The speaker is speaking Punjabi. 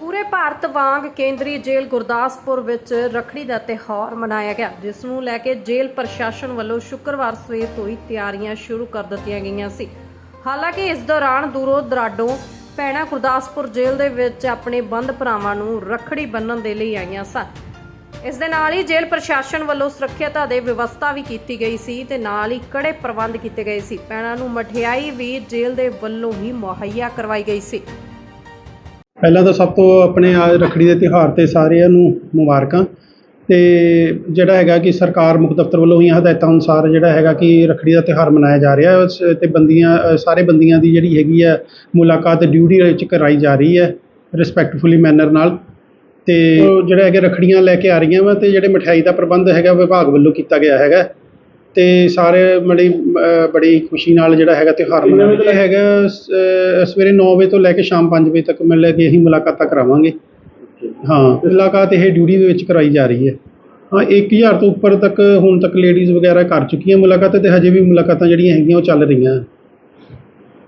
ਪੂਰੇ ਭਾਰਤ ਵਾਂਗ ਕੇਂਦਰੀ ਜੇਲ੍ਹ ਗੁਰਦਾਸਪੁਰ ਵਿੱਚ ਰੱਖੜੀ ਦਾ ਤਿਉਹਾਰ ਮਨਾਇਆ ਗਿਆ, ਜਿਸ ਨੂੰ ਲੈ ਕੇ ਜੇਲ੍ਹ ਪ੍ਰਸ਼ਾਸਨ ਵੱਲੋਂ ਸ਼ੁੱਕਰਵਾਰ ਸਵੇਰ ਤੋਂ ਹੀ ਤਿਆਰੀਆਂ ਸ਼ੁਰੂ ਕਰ ਦਿੱਤੀਆਂ ਗਈਆਂ ਸੀ। ਹਾਲਾਂਕਿ ਇਸ ਦੌਰਾਨ ਦੂਰੋਂ ਦਰਾਡੋਂ ਭੈਣਾਂ ਗੁਰਦਾਸਪੁਰ ਜੇਲ੍ਹ ਦੇ ਵਿੱਚ ਆਪਣੇ ਬੰਦ ਭਰਾਵਾਂ ਨੂੰ ਰੱਖੜੀ ਬੰਨਣ ਦੇ ਲਈ ਆਈਆਂ ਸਨ। ਇਸ ਦੇ ਨਾਲ ਹੀ ਜੇਲ੍ਹ ਪ੍ਰਸ਼ਾਸਨ ਵੱਲੋਂ ਸੁਰੱਖਿਅਤਾ ਦੇ ਵਿਵਸਥਾ ਵੀ ਕੀਤੀ ਗਈ ਸੀ ਤੇ ਨਾਲ ਹੀ ਕੜੇ ਪ੍ਰਬੰਧ ਕੀਤੇ ਗਏ ਸੀ। ਭੈਣਾਂ ਨੂੰ ਮਠਿਆਈ ਵੀ ਜੇਲ੍ਹ ਦੇ ਵੱਲੋਂ ਹੀ ਮੁਹੱਈਆ ਕਰਵਾਈ ਗਈ ਸੀ। ਪਹਿਲਾਂ ਤਾਂ ਸਭ ਤੋਂ ਆਪਣੇ ਆ ਰੱਖੜੀ ਦੇ ਤਿਉਹਾਰ ਤੇ ਸਾਰਿਆਂ ਨੂੰ ਮੁਬਾਰਕਾਂ। ਤੇ ਜਿਹੜਾ ਹੈਗਾ ਕਿ ਸਰਕਾਰ, ਮੁੱਖ ਦਫ਼ਤਰ ਵੱਲੋਂ ਹੋਈਆਂ ਹਦਾਇਤਾਂ ਅਨੁਸਾਰ ਜਿਹੜਾ ਹੈਗਾ ਕਿ ਰੱਖੜੀ ਦਾ ਤਿਉਹਾਰ ਮਨਾਇਆ ਜਾ ਰਿਹਾ ਹੈ। ਉਸ ਤੇ ਬੰਦੀਆਂ, ਸਾਰੇ ਬੰਦੀਆਂ ਦੀ ਜਿਹੜੀ ਹੈਗੀ ਆ ਮੁਲਾਕਾਤ ਡਿਊਟੀ ਵਿੱਚ ਕਰਾਈ ਜਾ ਰਹੀ ਹੈ ਰਿਸਪੈਕਟਫੁਲੀ ਮੈਨਰ ਨਾਲ। ਤੇ ਉਹ ਜਿਹੜਾ ਹੈਗਾ ਰੱਖੜੀਆਂ ਲੈ ਕੇ ਆ ਰਹੀਆਂ ਵਾ ਤੇ ਜਿਹੜੇ ਮਠਿਆਈ ਦਾ ਪ੍ਰਬੰਧ ਹੈਗਾ, ਵਿਭਾਗ ਵੱਲੋਂ ਕੀਤਾ ਗਿਆ ਹੈਗਾ। ਤੇ ਸਾਰੇ ਬੜੀ ਬੜੀ ਖੁਸ਼ੀ ਨਾਲ ਜਿਹੜਾ ਹੈਗਾ ਤਿਉਹਾਰ ਇਹ ਹੈਗਾ ਸਵੇਰੇ 9 ਵਜੇ ਤੋਂ ਲੈ ਕੇ ਸ਼ਾਮ 5 ਵਜੇ ਤੱਕ ਮਿਲ ਕੇ ਅਸੀਂ ਮੁਲਾਕਾਤਾਂ ਕਰਾਵਾਂਗੇ। ਹਾਂ ਮੁਲਾਕਾਤ ਇਹ ਡਿਊਟੀ ਦੇ ਵਿੱਚ ਕਰਾਈ ਜਾ ਰਹੀ ਹੈ। ਹਾਂ 1000 ਤੋਂ ਉੱਪਰ ਤੱਕ ਹੁਣ ਤੱਕ ਲੇਡੀਜ਼ ਵਗੈਰਾ ਕਰ ਚੁੱਕੀਆਂ ਮੁਲਾਕਾਤਾਂ ਤੇ ਹਜੇ ਵੀ ਮੁਲਾਕਾਤਾਂ ਜਿਹੜੀਆਂ ਹੈਗੀਆਂ ਉਹ ਚੱਲ ਰਹੀਆਂ।